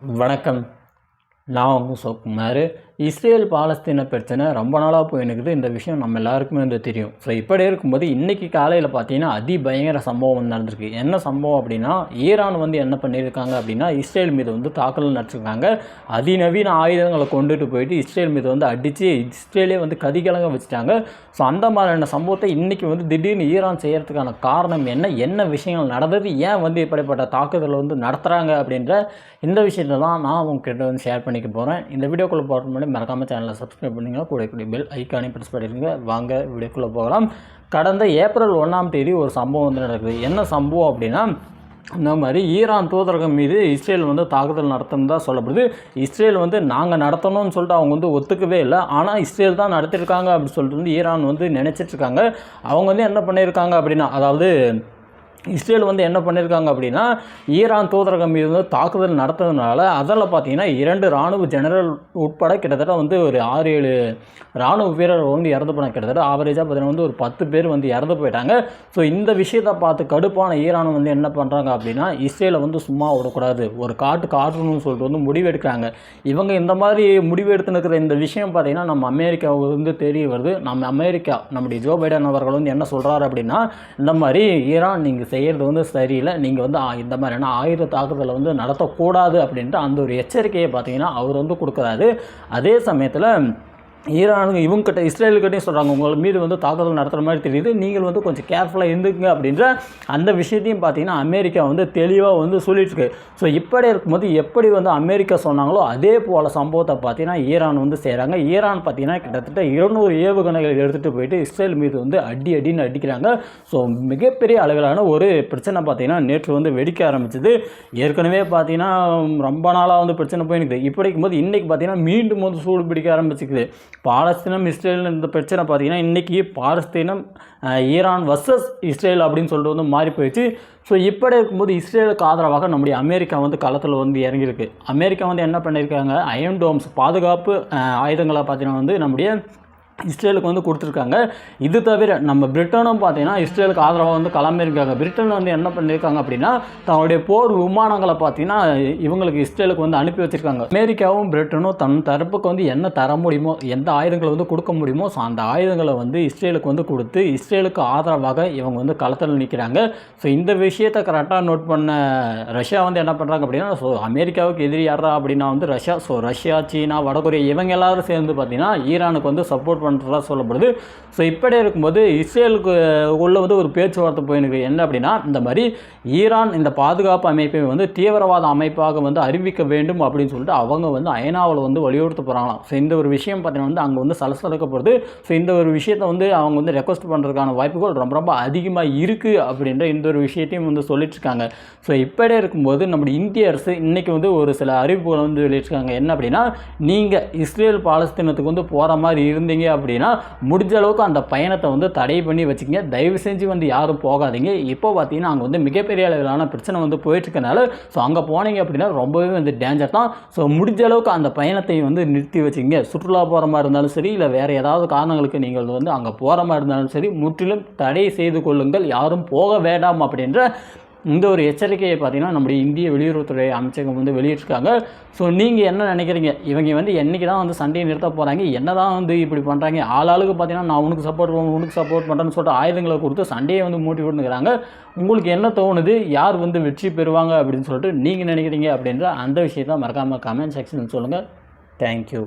வணக்கம். நான் உங்கள் சோக்குமார் இஸ்ரேல் பாலஸ்தீன பிரச்சனை ரொம்ப நாளாக போயினுக்குது இந்த விஷயம் நம்ம எல்லாருக்குமே வந்து தெரியும். ஸோ இப்படி இருக்கும்போது இன்றைக்கி காலையில் பார்த்தீங்கன்னா அதிபயங்கர சம்பவம் வந்து நடந்திருக்கு. என்ன சம்பவம் அப்படின்னா ஈரான் வந்து என்ன பண்ணியிருக்காங்க அப்படின்னா இஸ்ரேல் மீது வந்து தாக்குதல் நடத்திருக்காங்க. அதிநவீன ஆயுதங்களை கொண்டுட்டு போயிட்டு இஸ்ரேல் மீது வந்து அடித்து இஸ்ரேலே வந்து கதிகலங்க வச்சுட்டாங்க. ஸோ அந்த மாதிரியான சம்பவத்தை இன்றைக்கி வந்து திடீர்னு ஈரான் செய்கிறதுக்கான காரணம் என்ன? என்ன விஷயங்கள் நடந்தது? ஏன் வந்து இப்படிப்பட்ட தாக்குதலை வந்து நடத்துகிறாங்க அப்படின்ற இந்த விஷயத்தை தான் நான் உங்ககிட்ட வந்து ஷேர் பண்ணிக்க போகிறேன் இந்த வீடியோக்குள்ளே போகிற மறக்காமல் சேனலை சப்ஸ்கிரைப் பண்ணிங்க கூட கூடிய பெல் ஐக்கானே ப்ரெஸ் பண்ணிடுங்க வாங்க வீடியோக்குள்ளே போகலாம். கடந்த ஏப்ரல் ஒன்றாம் தேதி ஒரு சம்பவம் வந்து நடக்குது. என்ன சம்பவம் அப்படின்னா இந்த மாதிரி ஈரான் தூதரகம் மீது இஸ்ரேல் வந்து தாக்குதல் நடத்தணும் தான் சொல்லப்படுது. இஸ்ரேல் வந்து நாங்கள் நடத்தணும்னு சொல்லிட்டு அவங்க வந்து ஒத்துக்கவே இல்லை. ஆனால் இஸ்ரேல் தான் நடத்திருக்காங்க அப்படின்னு சொல்லிட்டு வந்து ஈரான் வந்து நினச்சிட்ருக்காங்க அவங்க வந்து என்ன பண்ணியிருக்காங்க அப்படின்னா அதாவது இஸ்ரேல் வந்து என்ன பண்ணியிருக்காங்க அப்படின்னா ஈரான் தூதரகம் மீது வந்து தாக்குதல் நடத்துறதுனால அதில் பார்த்தீங்கன்னா இரண்டு இராணுவ ஜெனரல் உட்பட கிட்டத்தட்ட வந்து ஒரு ஆறு ஏழு இராணுவ வீரர்கள் வந்து இறந்து போன கிட்டத்தட்ட ஆவரேஜாக பார்த்தீங்கன்னா வந்து ஒரு பத்து பேர் வந்து இறந்து போயிட்டாங்க. ஸோ இந்த விஷயத்தை பார்த்து கடுப்பான ஈரான் வந்து என்ன பண்ணுறாங்க அப்படின்னா இஸ்ரேலை வந்து சும்மா விடக்கூடாது. ஒரு காட்டு காட்டணும்னு சொல்லிட்டு வந்து முடிவெடுக்கிறாங்க. இவங்க இந்த மாதிரி முடிவெடுத்துனுக்கிற இந்த விஷயம் பார்த்தீங்கன்னா நம்ம அமெரிக்காவுக்கு வந்து தெரிய வருது. நம்ம அமெரிக்கா நம்முடைய ஜோ பைடன் அவர்கள் வந்து என்ன சொல்கிறாரு அப்படின்னா இந்த மாதிரி ஈரான் நீங்கள் செய்கிறது வந்து சரியில்லை. நீங்கள் வந்து இந்த மாதிரியான ஆயுத தாக்குதலை வந்து நடத்தக்கூடாது அப்படின்ட்டு அந்த ஒரு எச்சரிக்கையை பார்த்தீங்கன்னா அவர் வந்து கொடுக்குறாரு. அதே சமயத்தில் ஈரானுங்க இவங்ககிட்ட இஸ்ரேலுக்கிட்டையும் சொல்கிறாங்க உங்கள் மீது வந்து தாக்குதல் நடத்துகிற மாதிரி தெரியுது நீங்கள் வந்து கொஞ்சம் கேர்ஃபுல்லாக இருந்துக்குங்க அப்படின்ற அந்த விஷயத்தையும் பார்த்தீங்கன்னா அமெரிக்கா வந்து தெளிவாக வந்து சொல்லிட்டுருக்கு ஸோ இப்படி இருக்கும்போது எப்படி வந்து அமெரிக்கா சொன்னாங்களோ அதே போல் சம்பவத்தை பார்த்தீங்கன்னா ஈரான் வந்து செய்கிறாங்க ஈரான் பார்த்தீங்கன்னா கிட்டத்தட்ட இருநூறு ஏவுகணைகள் எடுத்துகிட்டு போயிட்டு இஸ்ரேல் மீது வந்து அடி அடின்னு அடிக்கிறாங்க. ஸோ மிகப்பெரிய அளவிலான ஒரு பிரச்சனை பார்த்தீங்கன்னா நேற்று வந்து வெடிக்க ஆரம்பிச்சது. ஏற்கனவே பார்த்தீங்கன்னா ரொம்ப நாளாக வந்து பிரச்சனை போயிருக்குது இப்படி இருக்கும்போது இன்றைக்கி பார்த்தீங்கன்னா மீண்டும் வந்து சூடு பிடிக்க ஆரம்பிச்சிக்குது. பாலஸ்தீனம் இஸ்ரேல் இந்த பிரச்சனை பார்த்தீங்கன்னா இன்றைக்கி பாலஸ்தீனம் ஈரான் வர்சஸ் இஸ்ரேல் அப்படின்னு சொல்லிட்டு வந்து மாறி போயிடுச்சு. ஸோ இப்படி இருக்கும்போது இஸ்ரேலுக்கு ஆதரவாக நம்முடைய அமெரிக்கா வந்து களத்தில் வந்து இறங்கியிருக்கு. அமெரிக்கா வந்து என்ன பண்ணியிருக்காங்க? அயன் டோம்ஸ் பாதுகாப்பு ஆயுதங்களை பார்த்தீங்கன்னா வந்து நம்முடைய இஸ்ரேலுக்கு வந்து கொடுத்துருக்காங்க. இது தவிர நம்ம பிரிட்டனும் பார்த்தீங்கன்னா இஸ்ரேலுக்கு ஆதரவாக வந்து கிளம்பியிருக்காங்க. பிரிட்டன் வந்து என்ன பண்ணியிருக்காங்க அப்படின்னா தன்னுடைய போர் விமானங்களை பார்த்தீங்கன்னா இவங்களுக்கு இஸ்ரேலுக்கு வந்து அனுப்பி வச்சுருக்காங்க. அமெரிக்காவும் பிரிட்டனும் தன் தரப்புக்கு வந்து என்ன தர முடியுமோ எந்த ஆயுதங்களை வந்து கொடுக்க முடியுமோ ஸோ அந்த ஆயுதங்களை வந்து இஸ்ரேலுக்கு வந்து கொடுத்து இஸ்ரேலுக்கு ஆதரவாக இவங்க வந்து களத்தில் நிற்கிறாங்க. ஸோ இந்த விஷயத்தை கரெக்டாக நோட் பண்ண ரஷ்யா வந்து என்ன பண்ணுறாங்க அப்படின்னா ஸோ அமெரிக்காவுக்கு எதிரி யாரா அப்படின்னா வந்து ரஷ்யா. ஸோ ரஷ்யா சீனா வடகொரியா இவங்க எல்லாரும் சேர்ந்து பார்த்தீங்கன்னா ஈரானுக்கு வந்து சப்போர்ட் பண்ணுறதா சொல்லப்படுது. ஸோ இப்படி இருக்கும்போது இஸ்ரேலுக்கு உள்ள வந்து ஒரு பேச்சுவார்த்தை போயிருக்கு என்ன அப்படின்னா இந்த மாதிரி ஈரான் இந்த பாதுகாப்பு அமைப்பை வந்து தீவிரவாத அமைப்பாக வந்து அறிவிக்க வேண்டும் அப்படின்னு சொல்லிட்டு அவங்க வந்து ஐநாவில் வந்து வலியுறுத்த போகிறாங்களாம் ஸோ இந்த ஒரு விஷயம் பார்த்தீங்கன்னா வந்து அங்கே வந்து சலசலக்கப்படுது ஸோ இந்த ஒரு விஷயத்தை வந்து அவங்க வந்து ரெக்வஸ்ட் பண்ணுறதுக்கான வாய்ப்புகள் ரொம்ப ரொம்ப அதிகமாக இருக்குது அப்படின்ற இந்த ஒரு விஷயத்தையும் வந்து சொல்லிட்டுருக்காங்க. ஸோ இப்படி இருக்கும்போது நம்முடைய இந்திய அரசு இன்றைக்கி வந்து ஒரு சில அறிவிப்புகளை வந்து வெளியிட்டிருக்காங்க. என்ன அப்படின்னா நீங்கள் இஸ்ரேல் பாலஸ்தீனத்துக்கு வந்து போகிற மாதிரி இருந்தீங்க அப்படின்னா முடிஞ்ச அளவுக்கு அந்த பயணத்தை வந்து தடை பண்ணி வச்சுக்கங்க. தயவு செஞ்சு வந்து யாரும் போகாதீங்க. இப்போ பார்த்தீங்கன்னா அங்கே வந்து மிகப்பெரிய அளவிலான பிரச்சனை வந்து போயிட்டுருக்கனால ஸோ அங்கே போனீங்க அப்படின்னா ரொம்பவே வந்து டேஞ்சர் தான். ஸோ முடிஞ்ச அளவுக்கு அந்த பயணத்தை வந்து நிறுத்தி வச்சுங்க சுற்றுலா போகிற மாதிரி இருந்தாலும் சரி இல்லை வேறு ஏதாவது காரணங்களுக்கு நீங்கள் வந்து அங்கே போகிற மாதிரி இருந்தாலும் சரி முற்றிலும் தடை செய்து கொள்ளுங்கள். யாரும் போக வேண்டாம் அப்படின்ற இந்த ஒரு எச்சரிக்கையை பார்த்தீங்கன்னா நம்முடைய இந்திய வெளியுறவுத்துறை அமைச்சகம் வந்து வெளியிட்டிருக்காங்க. ஸோ நீங்கள் என்ன நினைக்கிறீங்க? இவங்க வந்து என்றைக்கு தான் வந்து சண்டையை நிறுத்த போகிறாங்க என்ன தான் வந்து இப்படி பண்ணுறாங்க ஆளாளுக்கு பார்த்தீங்கன்னா நான் உனக்கு சப்போர்ட் பண்ணுவேன் உனக்கு சப்போர்ட் பண்ணுறேன்னு சொல்லிட்டு ஆயுதங்களை கொடுத்து சண்டையை வந்து மூட்டி விட்டுக்கிறாங்க உங்களுக்கு என்ன தோணுது? யார் வந்து வெற்றி பெறுவாங்க அப்படின்னு சொல்லிட்டு நீங்கள் நினைக்கிறீங்க அப்படின்ற அந்த விஷயத்தை மறக்காமல் கமெண்ட் செக்ஷன் சொல்லுங்கள் தேங்க்யூ